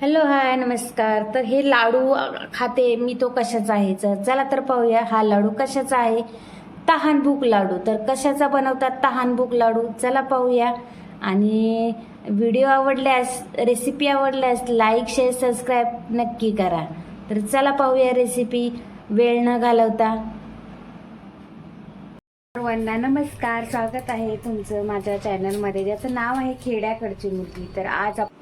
Hello hi नमस्कार. तर हे लाडू खाते मी तो कशाचा आहे? चला तर पाहूया हा लाडू कशाचा आहे. तहानभूक लाडू. तर कशाचा बनवतात तहानभूक लाडू? चला पाहूया. आणि व्हिडिओ आवडल्यास रेसिपी आवडल्यास लाईक शेअर सबस्क्राईब नक्की करा. तर चला पाहूया रेसिपी वेळ न घालवता. सर्वांना नमस्कार. स्वागत आहे तुमचं माझ्या चॅनलमध्ये ज्याचं नाव आहे खेड्याकडची मुलगी. तर आज आपण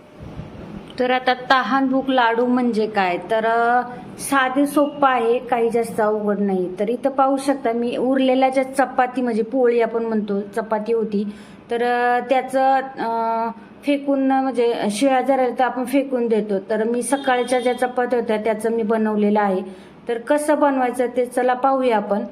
तर आता तहानभूक लाडू म्हणजे काय? तर साधे सोपं आहे काही जास्त अवघड नाही. तर इथं पाहू शकता मी उरलेल्या ज्या चपाती म्हणजे पोळी आपण म्हणतो चपाती होती तर त्याचं फेकून म्हणजे शिळा जर तर आपण फेकून देतो. तर मी सकाळच्या ज्या चपात्या होत्या त्याचं मी बनवलेलं आहे. तर कसं बनवायचं ते चला पाहूया आपण.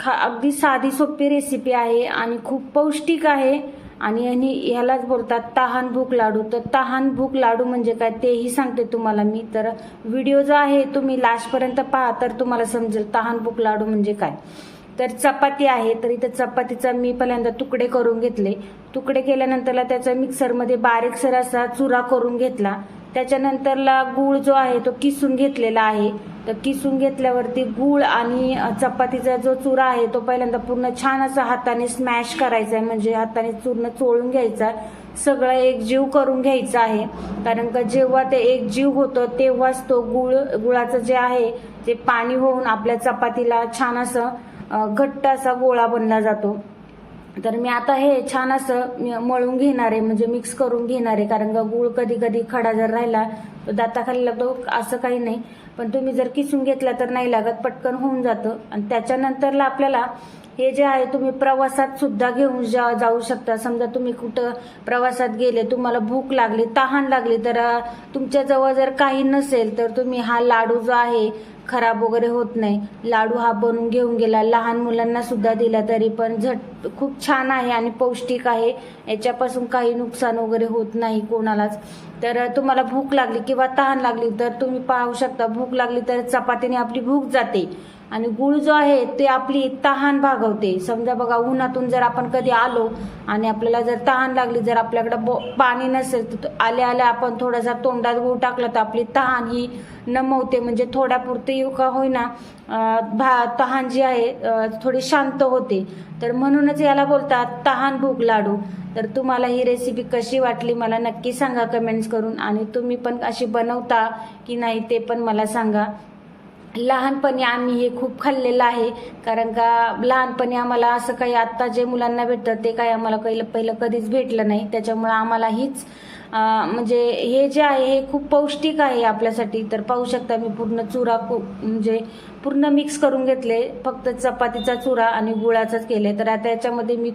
खा अगदी साधी सोपी रेसिपी आहे आणि खूप पौष्टिक आहे. आणि यांनी ह्यालाच बोलतात तहान भूक लाडू. तर तहान भूक लाडू म्हणजे काय तेही सांगते तुम्हाला मी. तर व्हिडिओ जो आहे तुम्ही लास्टपर्यंत पहा तर तुम्हाला समजेल तहान भूक लाडू म्हणजे काय. तर चपाती आहे तर इथं चपातीचा मी पहिल्यांदा तुकडे करून घेतले. तुकडे केल्यानंतरला त्याचा मिक्सरमध्ये बारीकसर असा चुरा करून घेतला. त्याच्यानंतरला गूळ जो आहे तो किसून घेतलेला आहे. तर किसून घेतल्यावरती गूळ आणि चपातीचा जो चुरा आहे तो पहिल्यांदा पूर्ण छान असा हाताने स्मॅश करायचा आहे. म्हणजे हाताने चूर्ण चोळून घ्यायचा सगळं एकजीव करून घ्यायचं आहे. कारण का जेव्हा ते एकजीव होतं तेव्हाच तो गुळ गुळाचं जे आहे ते पाणी होऊन आपल्या चपातीला छान असं घट्ट असा गोळा बनला जातो. तर मी आता हे छान असं मी मळून घेणार आहे म्हणजे मिक्स करून घेणार आहे कारण का गूळ कधी कधी खडा जर राहिला तर दाताखाली लागतो असं काही नाही. पण तुम्ही जर किसून घेतला तर नाही लागत पटकन होऊन जातं. आणि त्याच्यानंतरला आपल्याला हे जे आहे तुम्ही प्रवासात सुद्धा घेऊन जा जाऊ शकता. समजा तुम्ही कुठं प्रवासात गेले तुम्हाला भूक लागली तहान लागली तर तुमच्याजवळ जर काही नसेल तर तुम्ही हा लाडू जो आहे खराब वगैरे होत नाही. लाडू हा बनवून घेऊन गेला. लहान मुलांना सुद्धा दिला तरी पण झट खूप छान आहे आणि पौष्टिक आहे. याच्यापासून काही नुकसान वगैरे होत नाही कोणालाच. तर तुम्हाला भूक लागली किंवा तहान लागली तर तुम्ही पाहू शकता. भूक लागली तर चपातीने आपली भूक जाते. आणि गुळ जो आहे ते आपली तहान भागवते. समजा बघा उन्हातून जर आपण कधी आलो आणि आपल्याला जर तहान लागली जर आपल्याकडे बो- पाणी नसेल तर आल्या आल्या आपण थोडासा तोंडात गुळ टाकला तर आपली तहान ही नमवते. म्हणजे थोड्यापुरती का होईना भा तहान जी आहे थोडी शांत होते. तर म्हणूनच याला बोलतात तहान भूक लाडू. तर तुम्हाला ही रेसिपी कशी वाटली मला नक्की सांगा कमेंट्स करून. आणि तुम्ही पण अशी बनवता की नाही ते पण मला सांगा. लहानपणी आम्ही हे खूप खाल्लेलं आहे. कारण का लहानपणी आम्हाला असं काही आत्ता जे मुलांना भेटतं ते काही आम्हाला पहिलं पहिलं कधीच भेटलं नाही. त्याच्यामुळे आम्हाला हीच म्हणजे हे जे आहे हे खूप पौष्टिक आहे आपल्यासाठी. तर पाहू शकता मी पूर्ण चुरा म्हणजे पूर्ण मिक्स करून घेतले. फक्त चपातीचा चुरा आणि गुळाचाच केले. तर आता याच्यामध्ये मी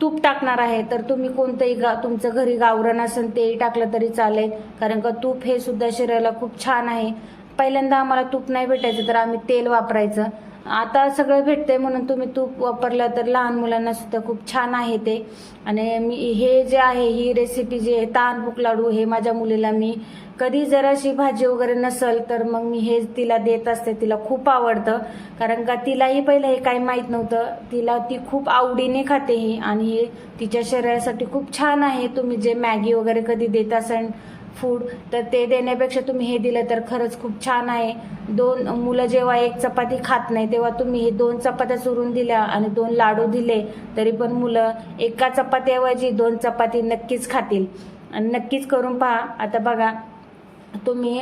तूप टाकणार आहे. तर तुम्ही कोणतंही गा तुमचं घरी गावरण असेल तेही टाकलं तरी चालेल. कारण का तूप हे सुद्धा शरीराला खूप छान आहे. पहिल्यांदा आम्हाला तूप नाही भेटायचं तर आम्ही तेल वापरायचं. आता सगळं भेटतंय म्हणून तुम्ही तूप वापरलं तर लहान मुलांना सुद्धा खूप छान आहे ते. आणि मी हे जे आहे ही रेसिपी जी आहे ताण भूक लाडू हे माझ्या मुलीला मी कधी जर अशी भाजी वगैरे नसल तर मग मी हे तिला देत असते तिला खूप आवडतं. कारण का तिलाही पहिलं हे काही माहीत नव्हतं. तिला ती खूप आवडीने खाते ही. आणि हे तिच्या शरीरासाठी खूप छान आहे. तुम्ही जे मॅगी वगैरे कधी देत असाल फूड तर ते देण्यापेक्षा तुम्ही हे दिलं तर खरंच खूप छान आहे. दोन मुलं जेव्हा एक चपाती खात नाही तेव्हा तुम्ही हे दोन चपात्या चुरून दिल्या आणि दोन लाडू दिले तरी पण मुलं एका चपात्याऐवजी दोन चपाती नक्कीच खातील. आणि नक्कीच करून पहा. आता बघा तुम्ही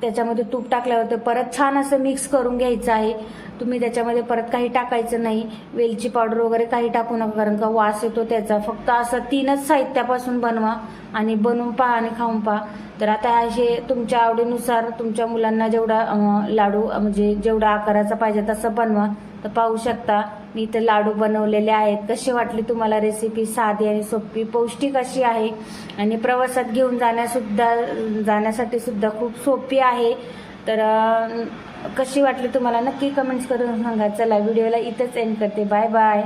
त्याच्यामध्ये तूप टाकल्यावर परत छान असं मिक्स करून घ्यायचं आहे. तुम्ही त्याच्यामध्ये परत काही टाकायचं नाही. वेलची पावडर वगैरे काही टाकू नका कारण का वास येतो त्याचा. फक्त असं तीनच साहित्यापासून बनवा आणि बनवून पहा आणि खाऊन पहा. तर आता असे तुमच्या आवडीनुसार तुमच्या मुलांना जेवढा लाडू म्हणजे जेवढा आकाराचा पाहिजे तसं बनवा. तर पाहू शकता. मी इथं लाडू बनवलेले आहेत. कशी वाटली तुम्हाला रेसिपी साधी आणि सोपी. पौष्टिक अशी आहे. आणि प्रवासात घेऊन जाण्यासुद्धा जाण्यासाठी सुद्धा खूप सोपी आहे. तर कशी वाटली तुम्हाला? नक्की कमेंट्स करून सांगा. चला व्हिडिओला इथंच एंड करते. Bye bye